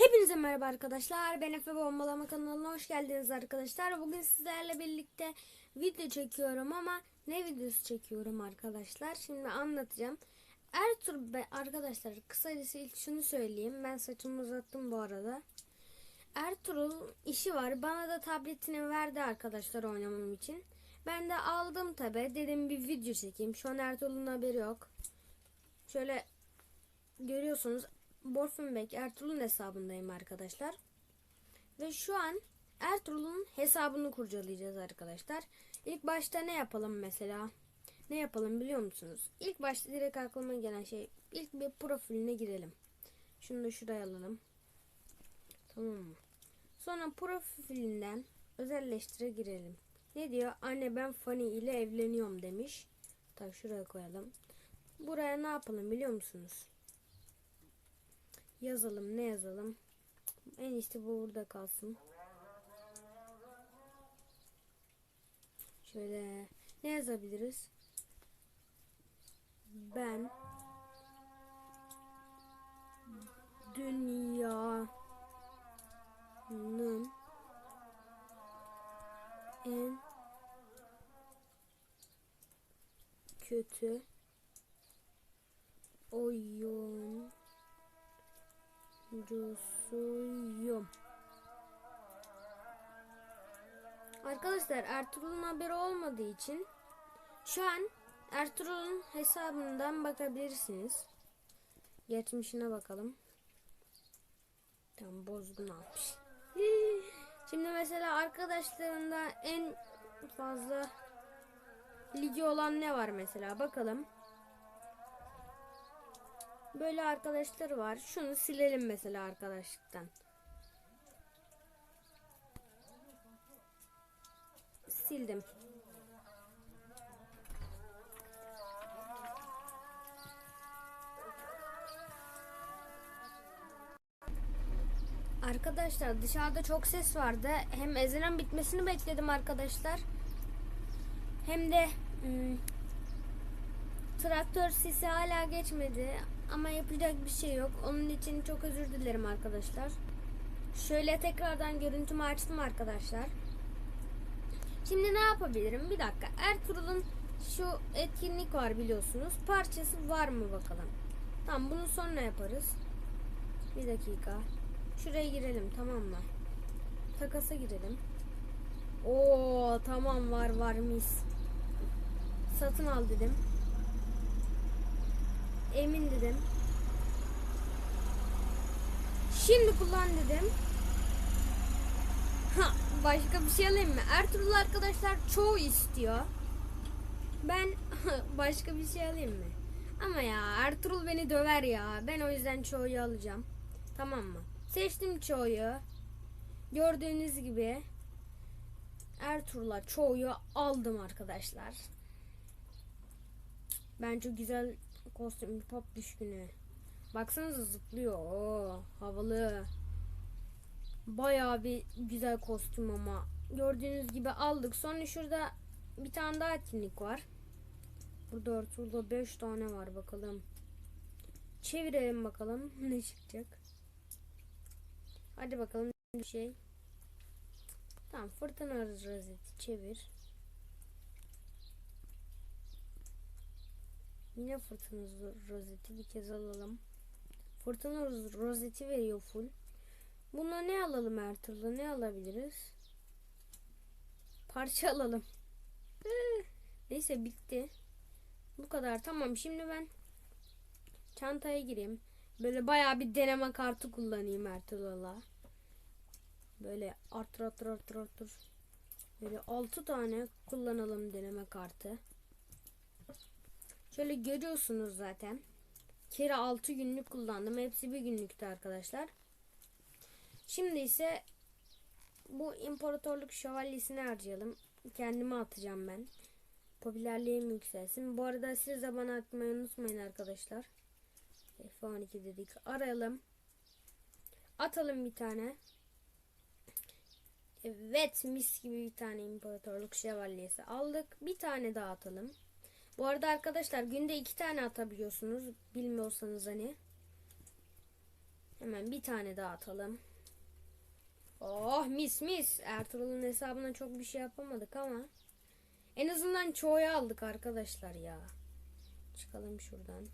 Hepinize merhaba arkadaşlar. Ben Efe Bombalama kanalına hoş geldiniz arkadaşlar. Bugün sizlerle birlikte video çekiyorum ama ne videosu çekiyorum arkadaşlar? Şimdi anlatacağım. Ertuğrul Bey arkadaşlar kısacası ilk şunu söyleyeyim. Ben saçımı uzattım bu arada. Ertuğrul işi var. Bana da tabletini verdi arkadaşlar oynamam için. Ben de aldım tabi. Dedim bir video çekeyim. Şu an Ertuğrul'un haberi yok. Şöyle görüyorsunuz Borfenbeck Ertuğrul'un hesabındayım arkadaşlar. Ve şu an Ertuğrul'un hesabını kurcalayacağız arkadaşlar. İlk başta ne yapalım mesela? Ne yapalım biliyor musunuz? İlk başta direkt aklıma gelen şey ilk bir profiline girelim. Şunu da şuraya alalım. Tamam mı? Sonra profilinden özelleştire girelim. Ne diyor? Anne ben Fanny ile evleniyorum demiş. Tabii şuraya koyalım. Buraya ne yapalım biliyor musunuz? Yazalım ne yazalım? En iyisi bu burada kalsın. Şöyle ne yazabiliriz? Ben dünyanın en kötü oyun Cusuyum. Arkadaşlar Ertuğrul'un haberi olmadığı için şu an Ertuğrul'un hesabından bakabilirsiniz. Geçmişine bakalım. Tam bozgun almış. Şimdi mesela arkadaşlarında en fazla ligi olan ne var mesela bakalım. Böyle arkadaşları var. Şunu silelim mesela arkadaşlıktan. Sildim. Arkadaşlar dışarıda çok ses vardı. Hem ezelen bitmesini bekledim arkadaşlar. Hem de ım, traktör sesi hala geçmedi. Ama yapacak bir şey yok. Onun için çok özür dilerim arkadaşlar. Şöyle tekrardan görüntümü açtım arkadaşlar. Şimdi ne yapabilirim? Bir dakika. Ertuğrul'un şu etkinlik var biliyorsunuz. Parçası var mı bakalım. Tamam bunu sonra yaparız. Bir dakika. Şuraya girelim tamam mı? Takasa girelim. Oo tamam var var mis. Satın al dedim. Emin dedim. Şimdi kullan dedim. Ha, başka bir şey alayım mı? Ertuğrul arkadaşlar çoğu istiyor. Ben başka bir şey alayım mı? Ama ya Ertuğrul beni döver ya. Ben o yüzden çoğuyu alacağım. Tamam mı? Seçtim çoğuyu. Gördüğünüz gibi Ertuğrul'a çoğuyu aldım arkadaşlar. Ben çok güzel kostüm pop düşkünü. Baksanıza zıplıyor. Oo, havalı. Bayağı bir güzel kostüm ama. Gördüğünüz gibi aldık. Sonra şurada bir tane daha etkinlik var. Burada ortada 5 tane var bakalım. Çevirelim bakalım ne çıkacak. Hadi bakalım bir şey. Tamam fırtına rozeti çevir. Yine fırtına rozeti bir kez alalım. Fırtına rozeti veriyor full. Buna ne alalım Ertuğrul'a? Ne alabiliriz? Parça alalım. Neyse bitti. Bu kadar tamam. Şimdi ben çantaya gireyim. Böyle bayağı bir deneme kartı kullanayım Ertuğrul'a. Böyle artır artır artır artır. Böyle 6 tane kullanalım deneme kartı. Şöyle görüyorsunuz zaten. Kere 6 günlük kullandım. Hepsi bir günlüktü arkadaşlar. Şimdi ise bu imparatorluk şövalyesini harcayalım. Kendime atacağım ben. Popülerliğim yükselsin. Bu arada siz de bana atmayı unutmayın arkadaşlar. F12 dedik. Arayalım. Atalım bir tane. Evet mis gibi bir tane imparatorluk şövalyesi aldık. Bir tane daha atalım. Bu arada arkadaşlar günde iki tane atabiliyorsunuz. Bilmiyorsanız hani. Hemen bir tane daha atalım. Oh mis mis. Ertuğrul'un hesabına çok bir şey yapamadık ama. En azından çoğu aldık arkadaşlar ya. Çıkalım şuradan.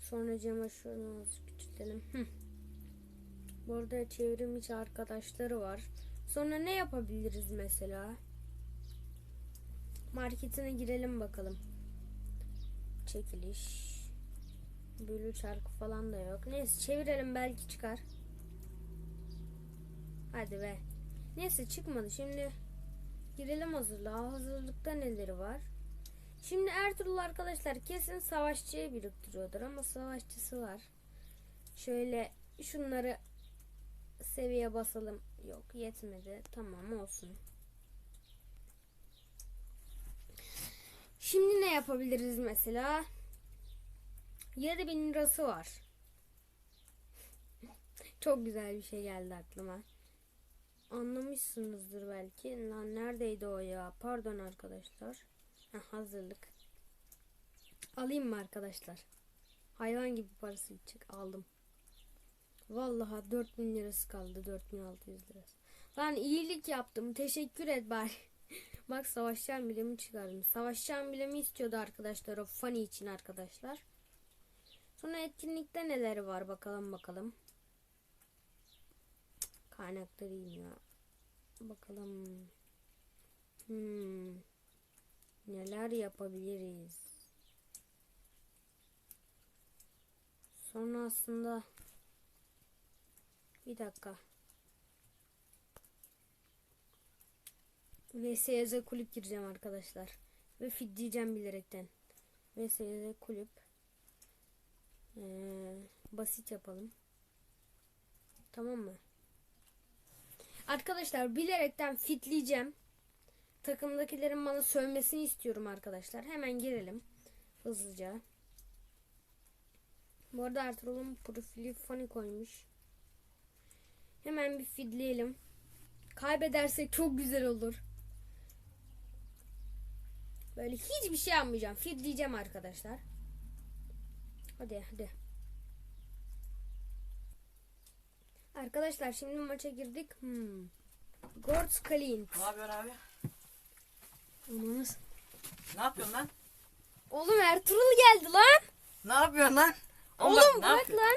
Sonra cama şunu azıcık küçültelim. Hı. Burada çevrim içi arkadaşları var. Sonra ne yapabiliriz mesela? Marketine girelim bakalım. Çekiliş. Bölü çarkı falan da yok. Neyse çevirelim belki çıkar. Hadi be. Neyse çıkmadı. Şimdi girelim hazırlığa. Hazırlıkta neleri var? Şimdi Ertuğrul arkadaşlar kesin savaşçıya biriktiriyordur ama savaşçısı var. Şöyle şunları seviye basalım. Yok yetmedi. Tamam olsun. Şimdi ne yapabiliriz mesela? 7000 lirası var. Çok güzel bir şey geldi aklıma. Anlamışsınızdır belki. Lan neredeydi o ya? Pardon arkadaşlar. Heh, hazırlık. Alayım mı arkadaşlar? Hayvan gibi parası gidecek. Aldım. Vallahi 4000 lirası kaldı. 4600 lirası. Lan iyilik yaptım. Teşekkür et bari. Bak savaşçı bilemi çıkardım. Savaşçı bilemi istiyordu arkadaşlar. O funny için arkadaşlar. Sonra etkinlikte neleri var bakalım bakalım. Kaynakları iyi ya. Bakalım. Hmm. Neler yapabiliriz? Sonra aslında bir dakika. VSYZ kulüp gireceğim arkadaşlar. Ve fit bilerekten. VSYZ kulüp. Ee, basit yapalım. Tamam mı? Arkadaşlar bilerekten fitleyeceğim. Takımdakilerin bana sövmesini istiyorum arkadaşlar. Hemen girelim. Hızlıca. Bu arada Ertuğrul'un profili funny koymuş. Hemen bir fidleyelim. Kaybedersek çok güzel olur. Böyle hiçbir şey yapmayacağım. Fidleyeceğim arkadaşlar. Hadi hadi. Arkadaşlar şimdi maça girdik. Hmm. Gortz Kalint. Ne yapıyorsun abi? Ananız. Ne yapıyorsun lan? Oğlum Ertuğrul geldi lan. Ne yapıyorsun lan? Oğlum ne bırak yapıyorsun? lan.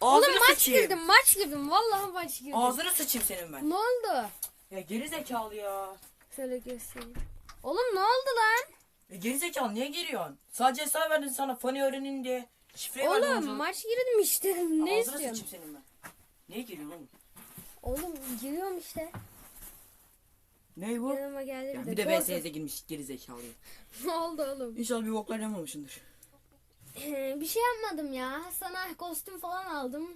Ağzını Oğlum maç sıçayım. girdim maç girdim. Vallahi maç girdim. Ağzını sıçayım senin ben. Ne oldu? Ya geri zekalı ya. Şöyle göstereyim. Oğlum ne oldu lan? Ya geri zekalı niye giriyorsun? Sadece hesap verdin sana funny öğrenin diye. Şifreyi verdin Oğlum maç girdim işte. Ne Ağzını istiyorsun? sıçayım senin ben. Niye giriyorsun oğlum? Oğlum giriyorum işte. Ne bu? Yanıma geldi bir bir de. de Korkun. VS'ye girmiş geri zekalı. Ne oldu oğlum? İnşallah bir boklar yamamışsındır. Ee, bir şey yapmadım ya. Sana kostüm falan aldım.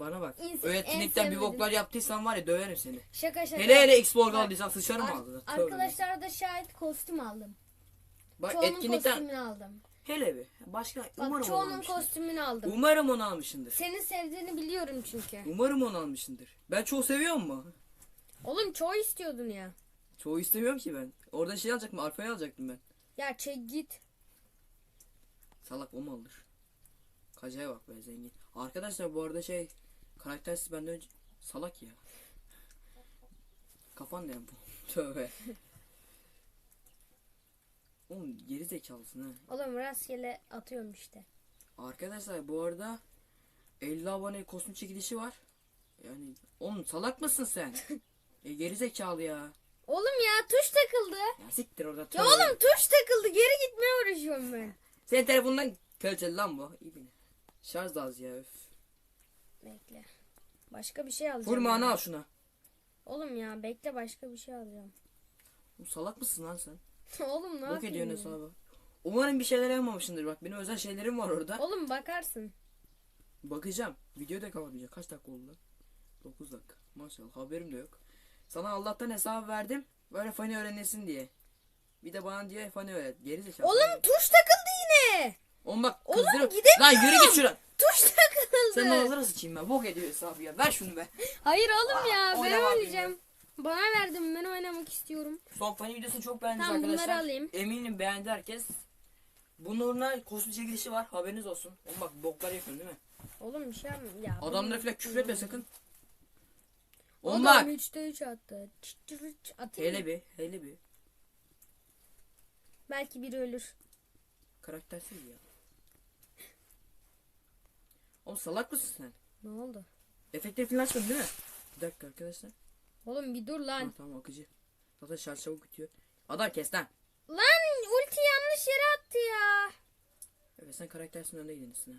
Bana bak. İnsan- en etkinlikten bir sevmedim. boklar yaptıysan var ya döverim seni. Şaka şaka. Hele hele Xbox aldıysan sıçarım Ar- ağzına. Tövbe. da şahit kostüm aldım. Bak Çoğunun etkinlikten kostümünü aldım. hele bir. Başka Bak umarım onu çoğunun almışsındır. kostümünü aldım. Umarım onu almışsındır. Senin sevdiğini biliyorum çünkü. Umarım onu almışsındır. Ben çoğu seviyor mu? Oğlum çoğu istiyordun ya. Çoğu istemiyorum ki ben. Orada şey alacaktım, arpayı alacaktım ben. Ya çek git. Salak o mu alır? Kacaya bak be zengin. Arkadaşlar bu arada şey karaktersiz benden önce salak ya. Kafan ne bu? Tövbe. Oğlum geri zekalısın ha. Oğlum rastgele atıyorum işte. Arkadaşlar bu arada 50 abone kostüm çekilişi var. Yani oğlum salak mısın sen? e geri zekalı ya. Oğlum ya tuş takıldı. Ya siktir orada. Ya tövbe. oğlum tuş takıldı. Geri gitmeye uğraşıyorum ben. Senin telefonundan kaliteli lan bu. İyi beni. Şarj da az ya. Öf. Bekle. Başka bir şey alacağım. Vurma ya. ana al şuna. Oğlum ya bekle başka bir şey alacağım. Oğlum salak mısın lan sen? Oğlum ne Bok yapayım? ediyorsun ya? hesabı. Umarım bir şeyler yapmamışsındır bak. Benim özel şeylerim var orada. Oğlum bakarsın. Bakacağım. Video da kapatmayacak. Kaç dakika oldu lan? 9 dakika. Maşallah haberim de yok. Sana Allah'tan hesabı verdim. Böyle fani öğrenesin diye. Bir de bana diyor fani öğret. Geri zekalı. Oğlum tuş takıldı yine. Oğlum bak Oğlum, kızdırıp. Lan yürü git şuradan. Tuş takıldı. Sen ağzına sıçayım ben. Bok ediyor hesabı ya. Ver şunu be. Hayır oğlum ya ben oynamam oynayacağım. Bana verdim ben oynamak istiyorum. Son fani videosunu çok beğendiniz Tamam, bunları arkadaşlar. alayım. Eminim beğendi herkes. Bunun uğruna kostüm çekilişi var. Haberiniz olsun. Oğlum bak boklar yapıyorsun değil mi? Oğlum bir şey yapma. Ya, Adamlara falan küfür etme sakın. Adam Onlar. 3'te 3 attı. Çıt çıt çıt atayım Hele bir, hele bir. Belki biri ölür. Karaktersiz ya. Oğlum salak mısın sen? Ne oldu? Efektleri falan açmadın değil mi? Bir dakika arkadaşlar. Oğlum bir dur Ha, lan. tamam akıcı. Zaten şarj çabuk bitiyor. Adam kes lan. Lan ulti yanlış yere attı ya. Evet sen karaktersin önde gidensin ha.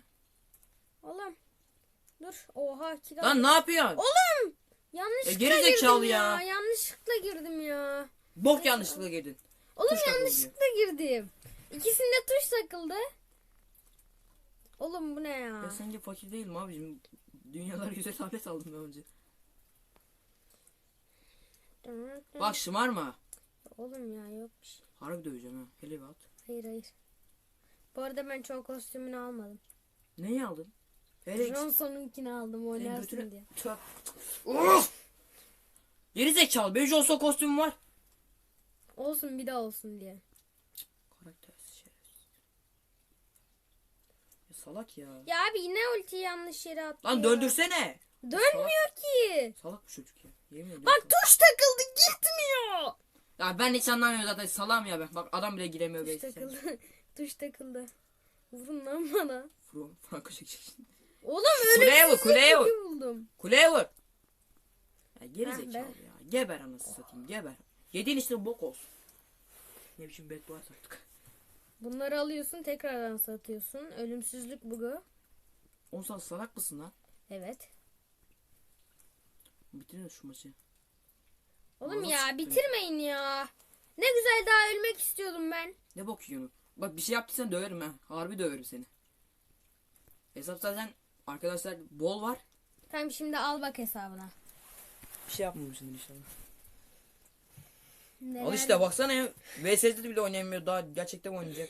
Oğlum. Dur. Oha kill Lan ne yapıyorsun? Oğlum. Yanlışlıkla E, geri girdim ya. Yanlışlıkla girdim ya. Bok yanlışlıkla girdin. Oğlum Tuş yanlışlıkla girdim. İkisinde tuş takıldı. Oğlum bu ne ya? Ya sence fakir değilim abicim. Dünyalar güzel tablet aldım ben önce. Bak şımarma. Oğlum ya yok bir şey. Harbi döveceğim ha. Hele bir at. Hayır hayır. Bu arada ben çoğu kostümünü almadım. Neyi aldın? Hele Johnson'unkini aldım oynarsın götüne- diye. Tüh. Of! Geri zekalı. Benim Johnson kostümüm var. Olsun bir daha olsun diye. Karaktersiz şerefsiz. Ya salak ya. Ya abi yine ultiyi yanlış yere attı Lan ya. döndürsene. Dönmüyor ki. Salak bu çocuk ya. Yemin ediyorum. Bak tuş takıldı gitmiyor. Ya ben hiç anlamıyorum zaten salam ya ben. Bak adam bile giremiyor Tuş takıldı. tuş takıldı. Vurun lan bana. Fro, Franco çekecek. Oğlum Kuleye vur, kuleye vur. buldum. Kuleye vur. Ya geri Ha, zekalı ben- ya. Geber anasını satayım geber. Yediğin işte bok olsun. Ne biçim beddua sattık. Bunları alıyorsun tekrardan satıyorsun. Ölümsüzlük bugu. Oğlum sen salak mısın lan? Evet. Bitirin şu maçı. Oğlum Nasıl ya çıktı? bitirmeyin ya. Ne güzel daha ölmek istiyordum ben. Ne bok yiyorsun? Bak bir şey yaptıysan döverim ha. Harbi döverim seni. Hesap zaten arkadaşlar bol var. Tamam şimdi al bak hesabına. Bir şey yapmamışsındır inşallah. Neler- Al işte baksana ya. VSS'de bile oynayamıyor. Daha gerçekten oynayacak.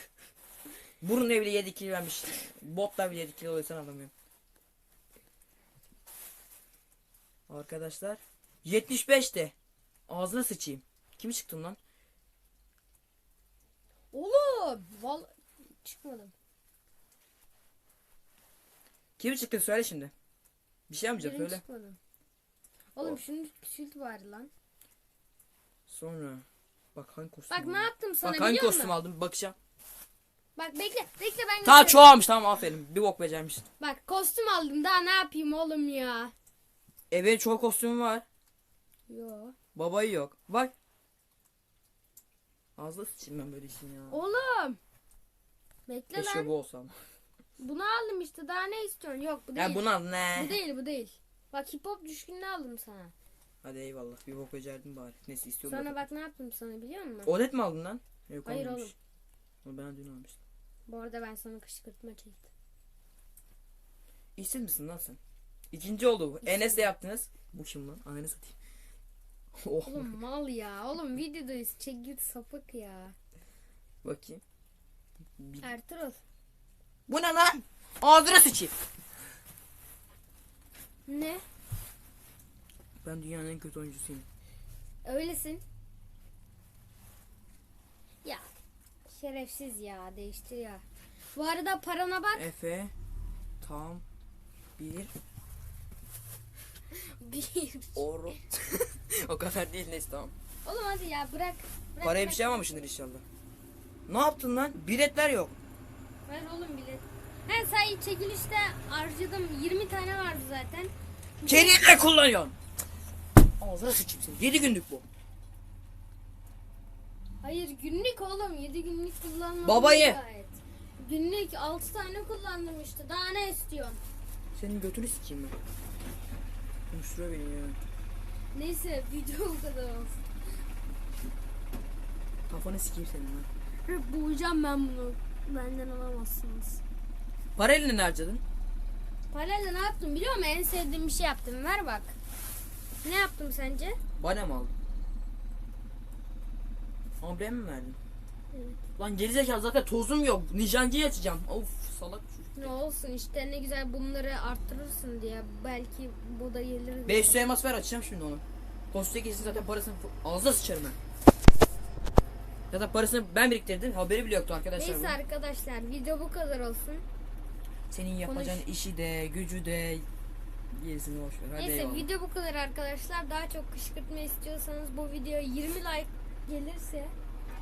Burun bile 7 kill vermiş. Botlar bile 7 kill alıyor sen anlamıyorum. Arkadaşlar 75'te. Ağzına sıçayım. Kimi çıktın lan? Oğlum. Val çıkmadım. Kimi çıktın söyle şimdi. Bir şey yapmayacağım Benim söyle. çıkmadım. Oğlum Oh. şunu küçült bari lan. Sonra. Bak hangi kostüm Bak aldım? ne yaptım sana Bak hangi kostüm aldım bakacağım. Bak bekle bekle ben Tamam göstereyim. çoğu almış tamam aferin. Bir bok becermişsin. Bak kostüm aldım daha ne yapayım oğlum ya. E benim çoğu kostümüm var. Yo. Babayı yok. Bak. Ağzına sıçayım ben böyle işin ya. Oğlum. Bekle Keşke lan. bu olsam. Bunu aldım işte daha ne istiyorsun? Yok bu değil. Ya bunu al ne? Bu değil bu değil. Bak hip hop düşkününü aldım sana. Hadi eyvallah. Bir bok becerdim bari. Neyse istiyorum. Sonra bak ne yaptım sana biliyor musun? Odet mi aldın lan? Yok Hayır almamış. oğlum. Onu ben dün almıştım. Bu arada ben sana kışkırtma çektim. İşsiz misin lan sen? İkinci oldu. Enes'le yaptınız. Bu kim lan? Ananı satayım. oh. Oğlum mal ya. Oğlum videodayız. Çek git sapık ya. Bakayım. Bir- Ertuğrul. Bu ne lan? Ağzına sıçayım. Ne? Ben dünyanın en kötü oyuncusuyum. Öylesin. Ya. Şerefsiz ya. Değiştir ya. Bu arada parana bak. Efe. Tam. Bir. Bir. Oru. o kadar değil neyse tamam. Oğlum hadi ya bırak. bırak Paraya bir bırak. şey almamışsındır inşallah. Ne yaptın lan? Biletler yok. Ver oğlum bilet. He say çekilişte harcadım. 20 tane vardı zaten. Kesinlikle kullanıyorsun. Ağzına sıçayım seni. 7 günlük bu. Hayır günlük oğlum 7 günlük kullanmadım. Babayı. gayet. Günlük 6 tane kullandım işte. Daha ne istiyorsun? Senin götünü sikeyim ben. Konuşturuyor beni ya. Neyse video bu kadar olsun. Kafanı sikeyim senin lan. Hep boğacağım ben bunu. Benden alamazsınız. Parayla ne harcadın? Parayla ne yaptım biliyor musun? En sevdiğim bir şey yaptım. Ver bak. Ne yaptım sence? Bana mı aldın? Amblem mi verdin? Evet. Lan gerizekalı zaten tozum yok. Nijancıyı açacağım. Of salak çocuk. Ne olsun işte ne güzel bunları arttırırsın diye. Belki bu da gelir. diye. 500 elmas ver açacağım şimdi onu. Kostüme kesin zaten parasını ağzına sıçarım ben. Zaten parasını ben biriktirdim. Haberi bile yoktu arkadaşlar. Neyse bunun. arkadaşlar video bu kadar olsun. Senin yapacağın işi de, gücü de gerisini boş ver. Hadi Neyse eyvallah. video bu kadar arkadaşlar. Daha çok kışkırtma istiyorsanız bu videoya 20 like gelirse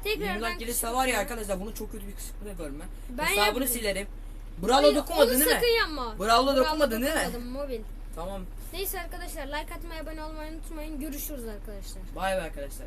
20 tekrardan like gelirse var ya arkadaşlar bunu çok kötü bir kısmını yaparım ben. Hesabını yaptım. silerim. Hayır, Bravo onu dokunmadın değil sakın mi? yapma. Bravo dokunmadın değil mi? dokunmadım, Mobil. Tamam. Neyse arkadaşlar like atmayı abone olmayı unutmayın. Görüşürüz arkadaşlar. Bay bay arkadaşlar.